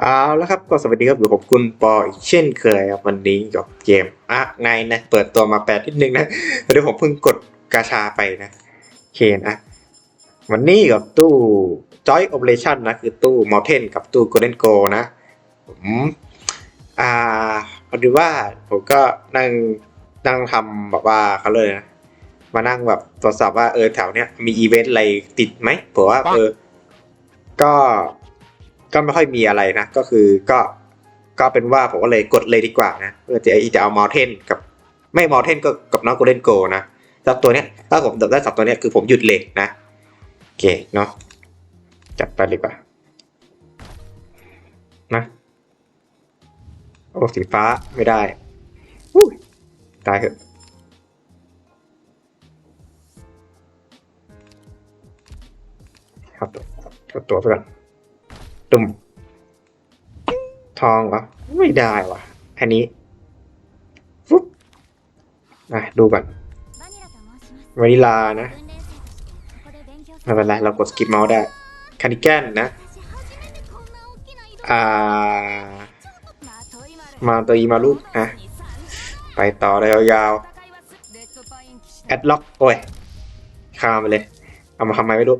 เอาแล้วครับก็สวัสดีครับอยู่กับคุณปออีกเช่นเคยครับวันนี้กับเกมอะไงนะ เปิดตัวมาแปดนิดนึงนะเดี๋ยวผมเพิ่งกดกาชาไปนะโอเคนะวันนี้กับตู้ Joy Operation นนะ คือตู้ Mountain กับตู้ Golden Go นะผมอ่าพอดีว่าผมก็นั่งนั่งทำแบบว่าเขาเลยนะ มานั่งแบบตรวจสอบว่าเออแถวเนี้ยมีอีเวนต์อะไรติดไหมผื่อว่าเออ ก็ ก็ไม่ค่อยมีอะไรนะ ก็คือก็ก็เป็นว่าผมก็เลยกดเลยดีกว่านะเพื่อจะจะเอามอเทนกับไม่มอเทนก็กับน้องโกลเด้นโกนะสับตัวเนี้ยถ้าผมได้สับตัวเนี้ยคือผมหยุดเลยนะโอเคเนาะจัดไปเลยดีกว่านะโอ้สีฟ้าไม่ได้ตายเหอะครับตัวตัวไปก่อน ตุ่ม ทองวะไม่ได้วะอันนี้ฟุ๊บอ่ดูก่อนวานิลานะไม่เป็นไรเรากดสกิปเมาส์ได้คานิแกนนะอ่ามาตัวอีมาลูกนะไปต่อเลยยาวๆแอดล็อกโอ้ยข้ามไปเลย เอามาทำไมไม่รู้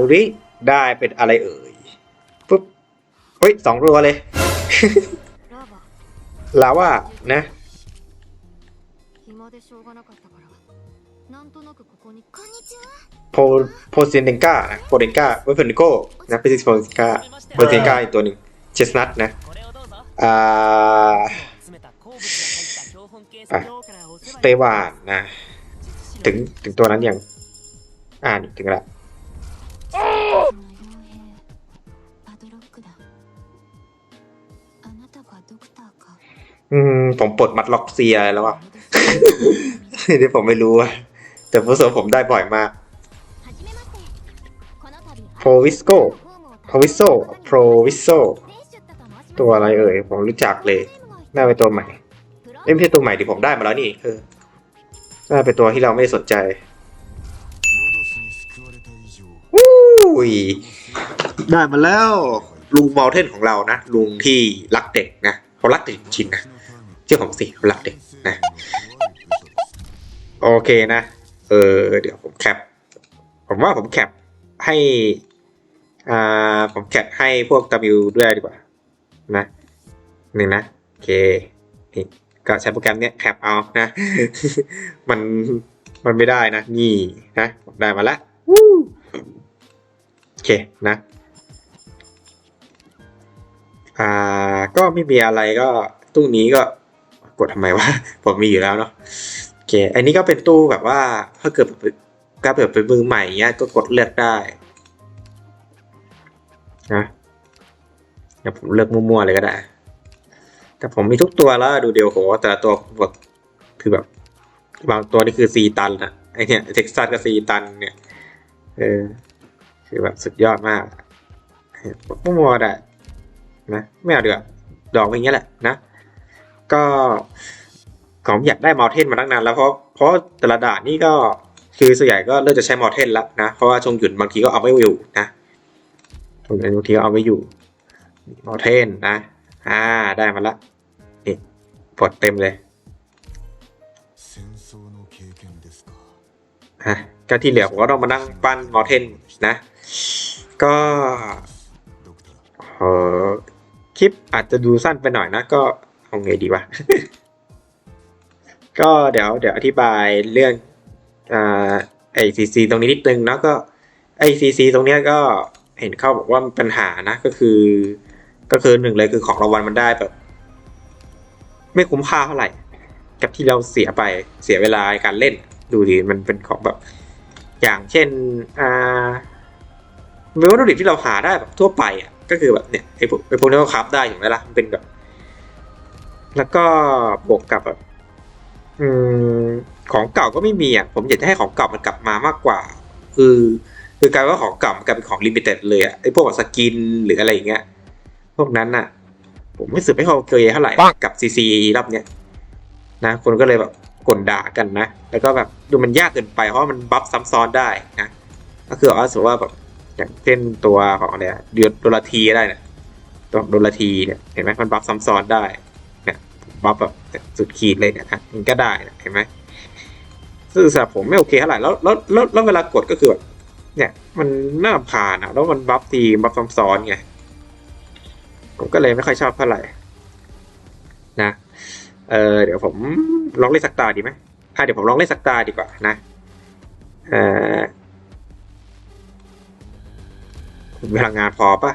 ดูดิ ได้เป็นอะไรเอ่ยปุ๊บเฮ้ยสองตัวเลยลาว่านะโพโพเซนเดนกานะโพเดนกาเวฟเฟนิโกนะเป็นโพเดนกาโพเดนกาอีกตัวหนึ่งเชสนัทนะอ่าสเตวานนะ ถึงถึงตัวนั้นยัง อ่านถึงละ อืม ผมปลดมัดล็อกเซียแล้วอะที่ผมไม่รู้อะ แต่ผู้สผมได้บ่อยมากโพวิสโกโพวิสโซโพวิสโซตัวอะไรเอ่ย ผมรู้จักเลย น่าเป็นตัวใหม่ไม่ใช่ตัวใหม่ที่ผมได้มาแล้วนี่เออน่าเป็นตัวที่เราไม่สนใจวู้ยได้มาแล้ว ลุงมอลเทนของเรานะ ลุงที่รักเด็กนะเขารักเด็กจริงนะ ชื่อผมสิเขารักเด็กนะโอเคนะ เออเดี๋ยวผมแคป ผมว่าผมแคปให้อ่าผมแคปให้พวก W ด้วยดีกว่า นะหนึ่งนะโอเคนี่ก็ใช้โปรแกรมเนี้ยแคปเอานะ มันมันไม่ได้นะ นี่นะผมได้มาแล้วโอเคนะอ่าก็ไม่มีอะไรก็ตู้นี้ก็ ดทำไมวะ ผมมีอยู่แล้วเนาะโอเค อันนี้ก็เป็นตู้แบบว่าถ้าเกิดก็แบบเป็นมือใหม่เงี้ยก็กดเลือกได้นะเดี๋ยวผมเลือกมั่วๆเลยก็ได้ แต่ผมมีทุกตัวแล้วดูเดียวโหแต่ละตัวแบบคือแบบ บางตัวนี่คือซีตันอะไอเนี่ยเท็กซัสกับซีตันเนี่ยเออคือแบบสุดยอดมากมั่วๆได้นะไม่เอาเดือดอกอย่างเงี้ยแหละนะ ก็ผมอยากได้มอลเทนมาตั้งนานแล้วเพราะเพราะแต่ละด่านนี่ก็คือส่วนใหญ่ก็เริ่มจะใช้มอลเทนแล้วนะ เพราะว่าชงหยุดบางทีก็เอาไม่อยู่นะชงหยุนบางทีก็เอาไม่อยู่มอลเทนนะอ่าได้มาละนี่ปลดเต็มเลยฮะก็ที่เหลือผมก็ต้องมานั่งปั้นมอลเทนนะ ก็คลิปอาจจะดูสั้นไปหน่อยนะก็ เอาไงดีวะ ก็เดี๋ยวเดี๋ยวอธิบายเรื่องอ่าไอซีซีตรงนี้นิดนึงนะก็ไอซีซีตรงเนี้ยก็เห็นเขาบอกว่ามีปัญหานะก็คือ ก็คือหนึ่งเลยคือของรางวัลมันได้แบบ ไม่คุ้มค่าเท่าไหร่ กับที่เราเสียไปเสียเวลาในการเล่น ดูดิมันเป็นของแบบ อย่างเช่นอ่าเป็นวัตถุดิบที่เราหาได้แบบทั่วไปอะก็คือแบบเนี่ยไอพวกไอพวกนี้ก็คราฟได้อยู่ไหมล่ะมันเป็นแบบ แล้วก็บวกกับแบบอืมของเก่าก็ไม่มีอะผมอยากจะให้ของเก่ามันกลับมามากกว่า คือคือกลายว่าของเก่ามันกลายเป็นของลิมิเต็ดเลยอะไอ้พวกแบบสกินหรืออะไรอย่างเงี้ยพวกนั้นน่ะ ผมไม่รู้สึกไม่เข้าเคยเท่าไหร่กับซีซีรอบเนี้ยนะคนก็เลยแบบกลด่ากันนะ แล้วก็แบบดูมันยากเกินไปเพราะมันบัฟซ้ำซ้อนได้นะก็คือเอาสมมติว่าแบบอย่างเช่นตัวของอะไรอะเดือดโดลาทีได้เนี่ยตัวโดลาทีเนี่ยเห็นไหมมันบัฟซ้ำซ้อนได้เนี่ย บัฟแบบสุดขีดเลยเนี่ยนะมันก็ได้นะเห็นไหมซึ่งสำหรับผมไม่โอเคเท่าไหร่แล้วแล้วแล้วแล้วเวลากดก็คือแบบเนี่ย มันน่ารำคาญอะแล้วมันบัฟทีบัฟซ้ำซ้อนไงผมก็เลยไม่ค่อยชอบเท่าไหร่นะเออเดี๋ยวผมลองเล่นสักตาดีไหมอะเดี๋ยวผมลองเล่นสักตาดีกว่านะเออพลังงานพอปะ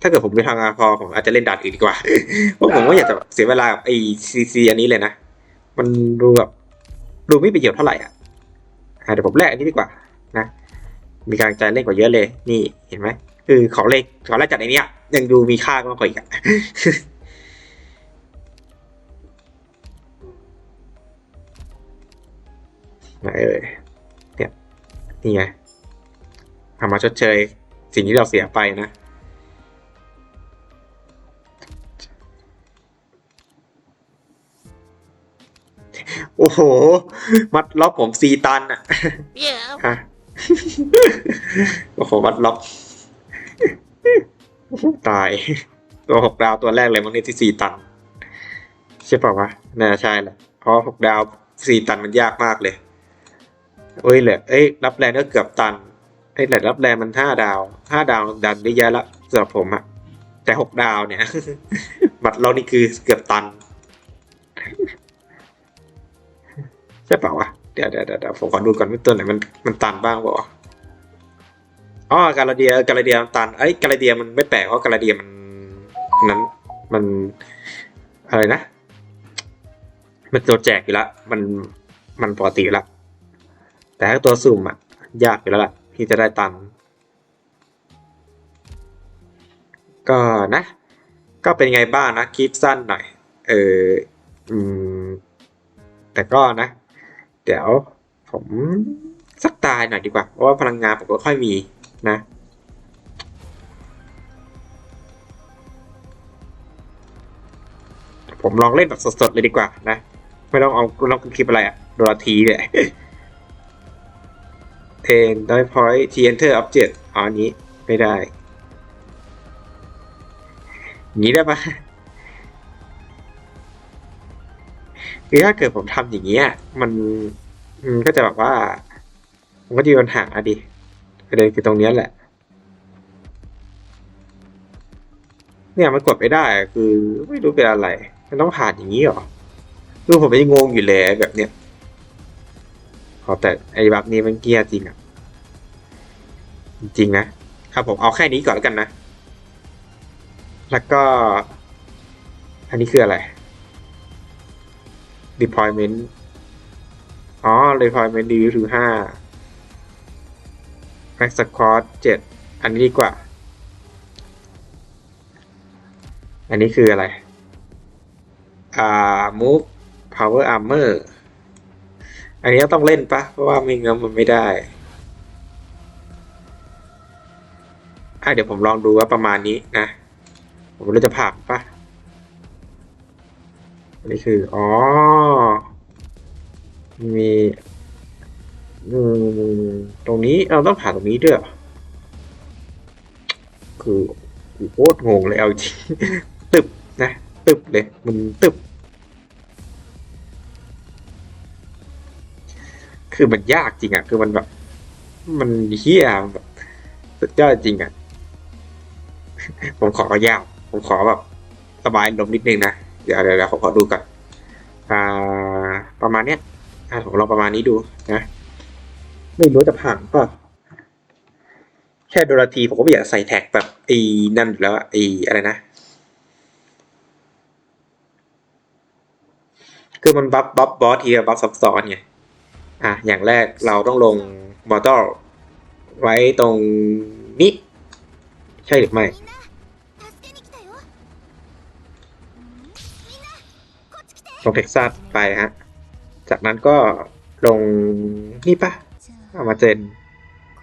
ถ้าเกิดผมมีพลังงาพอผมอาจจะเล่นดานอื่นดีกว่า เพราะผมว่าอยากจะเสียเวลากับไอซีซีอันนี้เลยนะ มันดูแบบดูไม่ประโยชน์เท่าไหร่อะเดี๋ยวผมแลกอันนี้ดีกว่านะ มีกำลังใจเล่นกว่าเยอะเลย นี่เห็นไหมคือของเล็กของแรกจากไอเนี้ยยังดูมีค่ามากกว่าอีกอะไหนเอ่ยเนี่ยนี่ไงทำมาชดเชย สิ่งที่เราเสียไปนะ โอ้โห มัดล็อกผมซีตันอะ Yeah. ฮะโอ้โห มัดล็อก ตาย ตัวหกดาวตัวแรกเลยมั้งเนี่ยที่สี่ตัน ใช่เปล่าวะ น่าใช่แหละ เพราะหกดาวสี่ตันมันยากมากเลยเอ้ยเหลยเอ้ย รับแรงก็เกือบตันเอ้ยแต่รับแรงมันห้าดาวห้าดาวดันได้เยอะละสำหรับผมอะแต่หกดาวเนี่ย บัตรเรานี่คือเกือบตัน ใช่เปล่าวะเดี๋ยวเดี๋ยวเดี๋ยวผมขอดูก่อนว่าตัวไหนมันมันตันบ้างป่าวอ๋อกาลาเดียกาลาเดียมันตันเอ้กาลาเดียมันไม่แปลกเพราะกาลาเดียมันนั้นมันอะไรนะ มันตัวแจกอยู่ละมันมันปกติอยู่ละแต่ถ้าตัวสุ่มอะยากอยู่แล้วล่ะที่จะได้ตังค์ก็นะ ก็เป็นไงบ้างนะคลิปสั้นหน่อย เอออืมแต่ก็นะ เดี๋ยวผมสักตายหน่อยดีกว่า เพราะว่าพลังงานผมก็ค่อยมีนะ ผมลองเล่นแบบสดๆเลยดีกว่านะ ไม่ต้องเอาลองคลิปอะไรอะโดราทีเลยเทนได้พอยทีเอนเตอร์ออบเจกต์อ๋ออันนี้ไม่ได้งนี้ได้ปะ คือถ้าเกิดผมทำอย่างเงี้ย มันมันก็จะแบบว่า มันก็จะมีปัญหาดิประเด็นคือตรงเนี้ยแหละ เนี่ยมันกดไม่ได้คือไม่รู้เป็นอะไร มันต้องผ่านอย่างนี้หรอคือผมยังงงอยู่เลยแบบเนี้ยขอแต่ไอ้แบบนี้มันเกียร์จริงอะ จริงนะครับผมเอาแค่นี้ก่อนแล้วกันนะ แล้วก็ อันนี้คืออะไร deployment อ๋อ deployment ดีถือห้า max squad เจ็ดอันนี้ดีกว่า อันนี้คืออะไร อ่า move power armor อันนี้ต้องเล่นปะ เพราะว่าไม่งั้นมันไม่ได้อะเดี๋ยวผมลองดูว่าประมาณนี้นะ ผมไม่รู้จะผ่าปะ อันนี้คือ อ๋อ มีตรงนี้เราต้องผ่านตรงนี้ด้วยเหรอคือโคตรงงเลยเอาจริงตึบนะตึบเลยมันตึบ คือมันยากจริงอะ คือมันแบบ มันเฮี้ยแบบสุดยอดจริงอะ ผมขอยาว ผมขอแบบ สบายลมนิดนึงนะ เดี๋ยวเดี๋ยวเดี๋ยวผมขอดูก่อนอ่าประมาณเนี้ยอ่าผมลองประมาณนี้ดูนะไม่รู้จะผ่านป่ะแค่โดราทีผมก็ไม่อยากใส่แท็กแบบไอ้นั่นอยู่แล้วอะไอ้อะไรนะคือมันบัฟบัฟบอสทีบัฟซับซ้อนไงอะอย่างแรกเราต้องลงมอเตอร์ไว้ตรงนี้ ใช่หรือไม่ งเท็กซัสไปฮะ จากนั้นก็ลงนี่ปะเอามาเจน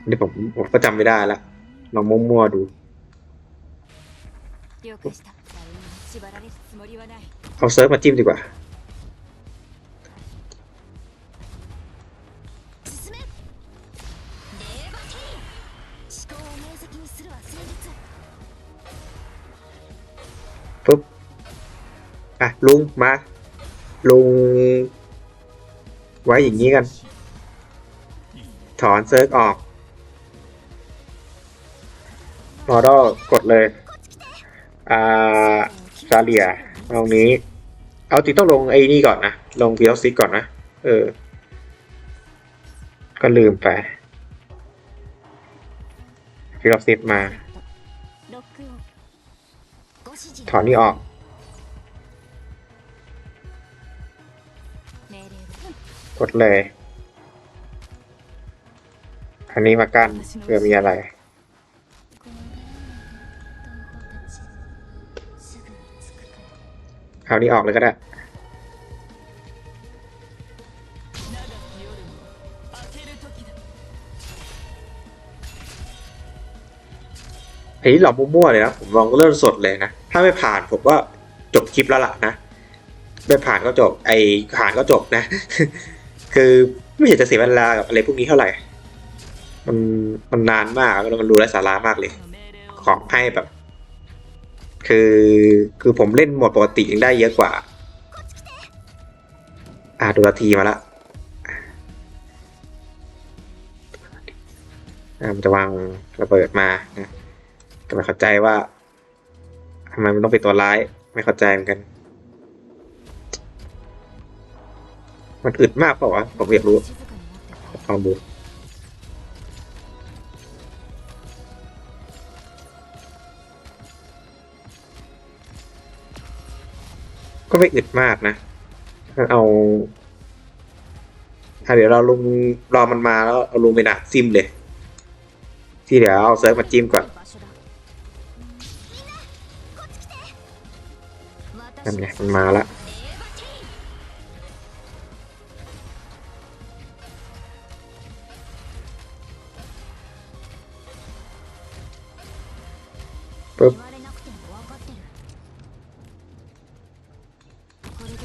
นี่ผมผมก็จำไม่ได้ละลองมั่วๆดูเอาเซิร์ฟมาจิ้มดีกว่า ปุ๊บ อะ ลุง มา ลง ไว้อย่างนี้กัน ถอนเซิร์กออกมอดอกดเลยอาซาเลียตรงนี้ เอาจริต้องลงไอ้นี่ก่อนนะ ลงพีลซิกก่อนนะ เออ ก็ลืมไปพีลซิมา ถอนนี่ออก กดเลย อันนี้มากันเพื่อมีอะไร เอานี้ออกเลยก็ได้ อันนี้หลอกมั่วๆเลยนะ ผมลองเริ่มสดเลยนะ ถ้าไม่ผ่านผมว่าจบคลิปแล้วล่ะนะ ไม่ผ่านก็จบ ไอผ่านก็จบนะ คือไม่เห็นจะเสียเวลากับอะไรพวกนี้เท่าไหร่ มันมันนานมากแล้วมันดูไร้สาระมากเลย ของให้แบบ คือคือผมเล่นหมดปกติยังได้เยอะกว่า อ่าดูนาทีมาละมันจะวางระเบิดมานะก็ไม่เข้าใจว่าทำไมมันต้องเป็นตัวร้าย ไม่เข้าใจเหมือนกัน มันอึดมากเปล่าวะ ผมอยากรู้คลองดูก็ไม่อึดมากนะมันเอาถ้าเดี๋ยวเราลุงรอมันมาแล้วเอาลุงไปดักซิมเลย ที่เดี๋ยวเอาเซิร์ฟมาจิ้มก่อนนั่นไงมันมาละ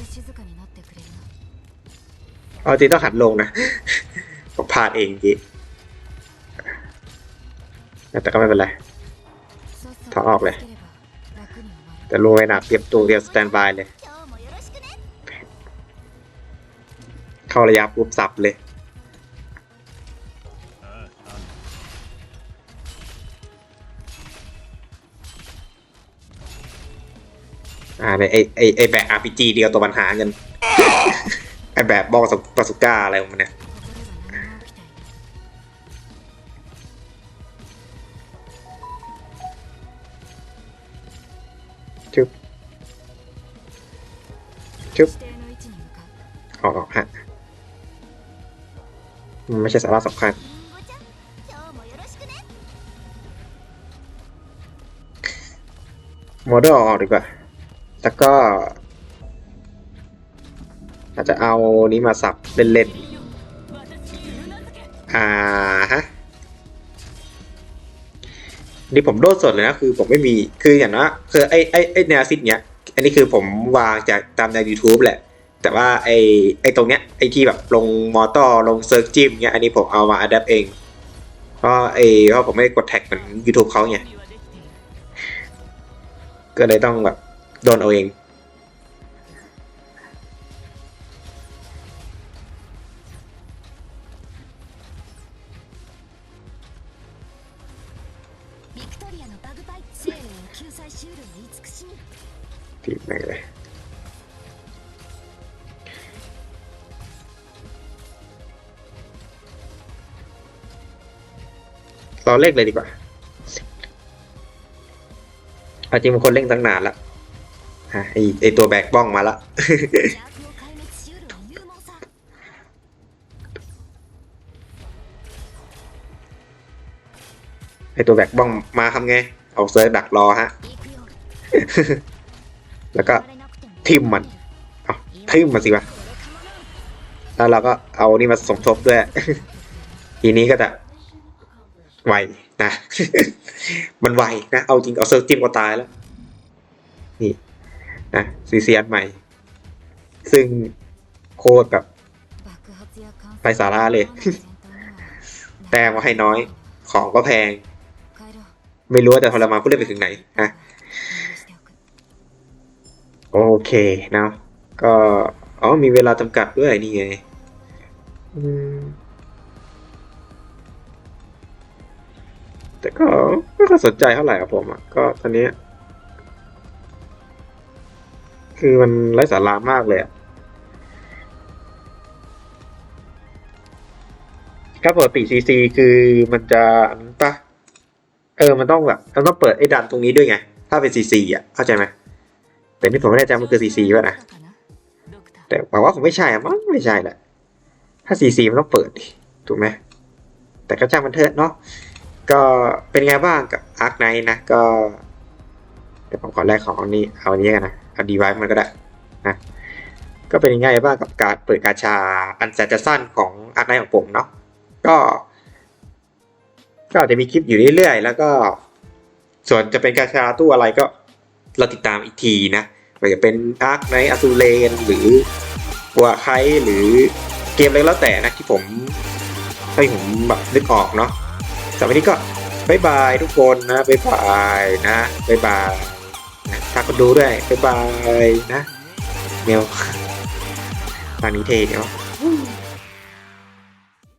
これで静かになってくれるな เอาจริงต้องหันลงนะ ผมพลาดเองจริงแต่ก็ไม่เป็นไร さっさ ถอดออกเลย つければ楽に終わる แต่ลุงไปหนักเตรียมตัวเตรียมสแตนบายเลย 今日もよろしくね เข้าระยะปุ๊บสับเลย อะไรไอไอไแบบอารพีจีเดียวตัวปัญหาเงินไอแบบบอสปาสุก้าอะไรของมันเนี่ยจุ๊บจุ๊บออกฮะมันไม่ใช่สาระสำคัญมอดลออกดีกว่า แล้วก็ อาจจะเอานี้มาสับเล่นๆ อ่าฮะนี่ผมโดดสดเลยนะคือผมไม่มีคืออย่างนะคือไอไอไอแนวซิดเนี้ย อันนี้คือผมวางจากตามใน YouTube แหละ แต่ว่าไอไอตรงเนี้ยไอที่แบบลงมอเตอร์ลงเซิร์ชจิมเนี้ยอันนี้ผมเอามาอัดแอปเองเพราะไอเพราะผมไม่กดแท็กเหมือน YouTube เขาไยก็เลยต้องแบบ โดนเอาเอง ビクトリアのバグパイプ生命を救済しうるは慈しみ ทีมไหนเลย เราเลขเลยดีกว่าเอาจริงมันคนเล่งตั้งนานละฮะ ไอไอตัวแบกบ้องมาละ ไอตัวแบกบ้องมาทำไง เอาเซิร์ชดักรอฮะ แล้วก็ทิมมันเอาทิมมันสิวะ แล้วเราก็เอานี่มาสมทบด้วย ทีนี้ก็จะไวนะ มันไวนะ เอาจริงเอาเซิร์ฟจิ้มก็ตายแล้ว นะซีเซียนใหม่ ซึ่งโคตรแบบไปสาระเลย แต่ว่าให้น้อยของก็แพง ไม่รู้ว่าจะทรมานผู้เล่นไปถึงไหนนะโอเคนะก็อ๋อมีเวลาจำกัดด้วยนี่ไงแต่ก็ไม่ค่อยสนใจเท่าไหร่ครับผมอะก็ตอนนี้ คือมันไร้สาระมากเลยอะถ้าปกติซีซีคือมันจะปะเออ มันต้องแบบมันต้องเปิดไอ้ดันตรงนี้ด้วยไง ถ้าเป็นซีซีอะ เข้าใจไหมแต่นี่ผมไม่แน่ใจมันคือซีซีป่ะนะ แต่บอกว่าผมไม่ใช่อะมั้งไม่ใช่แหละ ถ้าซีซีมันต้องเปิดดิถูกไหมแต่ก็จ้างมันเถอะเนาะ ก็เป็นไงบ้างกับอาร์คไนนะ ก็เดี๋ยวผมขอแลกของนี้เอาอันนี้กันนะ เอาดีไวมันก็ได้นะก็เป็นยังไงบ้างกับการเปิดกาชาอันแสนจะสั้นของอาร์ไนของผมเนาะก็ ก็อาจจะมีคลิปอยู่เรื่อยๆ แล้วก็ ส่วนจะเป็นกาชาตู้อะไรก็เราติดตามอีกทีนะไม่ว่าจะเป็นอาร์คไนอาซูเลนหรือวัวไคหรือเกมอะไรก็แล้วแต่นะที่ผมให้ผมแบบนึกออกเนาะสำหรับวันนี้ก็บายบายทุกคนนะบายบายนะบายบาย ฝากคนดูด้วยบ๊ายบายนะ เมลตอนนี้เทเดี๋ยว